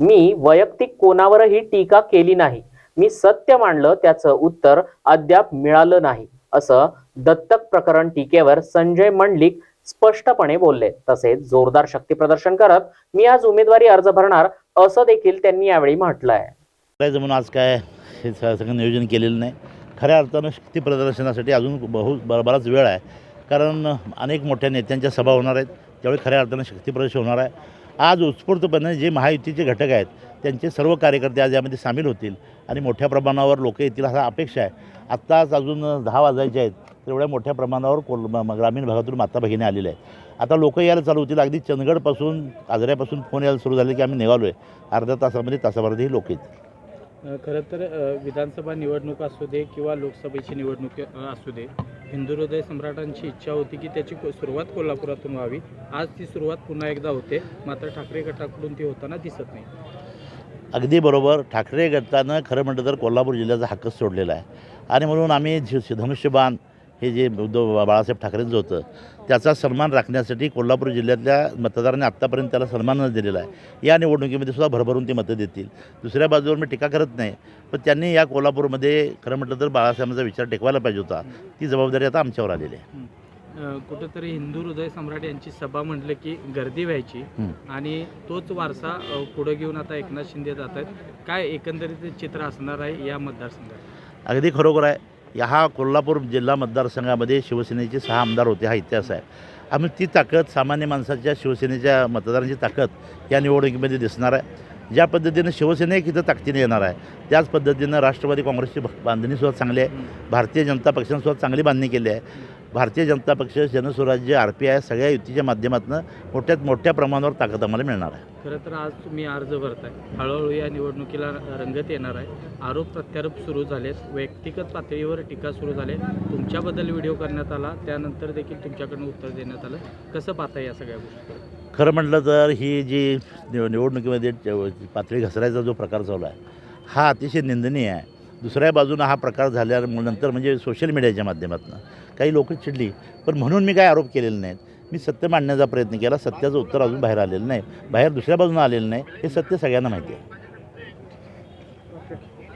मी वैयक्तिक कोणावरही टीका केली नाही. मी सत्य मांडलं त्याचं उत्तर अद्याप मिळालं नाही असं दत्तक प्रकरण टीकेवर संजय मंडलिक स्पष्टपणे बोलले. तसेच जोरदार शक्ती प्रदर्शन करत मी आज उमेदवारी अर्ज भरणार असं देखील त्यांनी यावेळी म्हटलं आहे करायचं म्हणून आज काय हे सगळं नियोजन केलेलं नाही. खऱ्या अर्थानं शक्ती प्रदर्शनासाठी अजून बहु बराच वेळ आहे. कारण अनेक मोठ्या नेत्यांच्या सभा होणार आहेत. त्यावेळी खऱ्या अर्थानं शक्ती प्रदर्शन होणार आहे. आज उत्स्फूर्तपणे जे महायुतीचे घटक आहेत त्यांचे सर्व कार्यकर्ते आज यामध्ये सामील होतील. आणि मोठ्या प्रमाणावर लोक येतील असा अपेक्षा आहे. आत्ताच अजून दहा वाजायचे आहेत तेवढ्या एवढ्या मोठ्या प्रमाणावर कोल ग्रामीण भागातून माता भगिनी आलेल्या आहेत. आता लोक यायला चालू होतील. अगदी चंदगडपासून आजऱ्यापासून फोन यायला सुरू झाले की आम्ही निघालो आहे अर्ध्या तासामध्ये तासाभरातही लोक येतील. खरं तर विधानसभा निवडणूक असू दे किंवा लोकसभेची निवडणूक असू दे हिंदू हृदय सम्राटांची इच्छा होती की त्याची को- सुरुवात कोल्हापुरातून व्हावी. आज ती सुरुवात पुन्हा एकदा होते. मात्र ठाकरे गटाकडून ती होताना दिसत नाही. अगदी बरोबर. ठाकरे गटानं खरं म्हटलं तर कोल्हापूर जिल्ह्याचा हक्कच सोडलेला आहे. आणि म्हणून आम्ही झ- धनुष्यबाण हे जे उद्धव बाळासाहेब ठाकरेंचं होतं त्याचा सन्मान राखण्यासाठी कोल्हापूर जिल्ह्यातल्या मतदारांनी आत्तापर्यंत त्याला सन्मानच दिलेला आहे. या निवडणुकीमध्ये सुद्धा भरभरून ती मतं देतील. दुसऱ्या बाजूवर मी टीका करत नाही पण त्यांनी या कोल्हापूरमध्ये खरं म्हटलं तर बाळासाहेबांचा विचार टेकवायला पाहिजे होता. ती जबाबदारी आता आमच्यावर आलेली आहे. कुठंतरी हिंदू हृदय सम्राट यांची सभा म्हटलं की गर्दी व्हायची. आणि तोच वारसा पुढे घेऊन आता एकनाथ शिंदे जात आहेत काय एकंदरीत चित्र असणार आहे या मतदारसंघात? अगदी खरोखर आहे. या हा कोल्हापूर जिल्हा मतदारसंघामध्ये शिवसेनेचे सहा आमदार होते हा इतिहास आहे. आम्ही ती ताकद सामान्य माणसाच्या शिवसेनेच्या मतदारांची ताकद या निवडणुकीमध्ये दिसणार आहे. ज्या पद्धतीनं शिवसेना एक इथं ताकदीने येणार आहे त्याच पद्धतीनं राष्ट्रवादी काँग्रेसची बांधणीसुद्धा चांगली आहे. भारतीय जनता पक्षाने सुद्धा चांगली बांधणी केली आहे. भारतीय जनता पक्ष जनस्वराज्य आर पी आय सगळ्या युतीच्या माध्यमातून मोठ्यात मोठ्या प्रमाणावर ताकद आम्हाला मिळणार आहे. खरं तर आज तुम्ही अर्ज भरताय. हळूहळू या निवडणुकीला रंगत येणार आहे. आरोप प्रत्यारोप सुरू झालेत. व्यक्तिगत पातळीवर टीका सुरू झाले. तुमच्याबद्दल व्हिडिओ करण्यात आला. त्यानंतर देखील तुमच्याकडून उत्तर देण्यात आलं. कसं पाहता या सगळ्या गोष्टी? खरं म्हटलं तर ही जी निव निवडणुकीमध्ये पातळी घसरायचा जो प्रकार चालू आहे हा अतिशय निंदनीय आहे. दुसऱ्या बाजूनं हा प्रकार झाल्यानंतर म्हणजे सोशल मीडियाच्या माध्यमातून. काही लोक चिडली पण म्हणून मी काय आरोप केलेले नाहीत. मी सत्य मांडण्याचा प्रयत्न केला सत्याचं उत्तर अजून बाहेर आलेलं नाही. बाहेर दुसऱ्या बाजूनं आलेलं नाही हे सत्य सगळ्यांना माहिती आहे.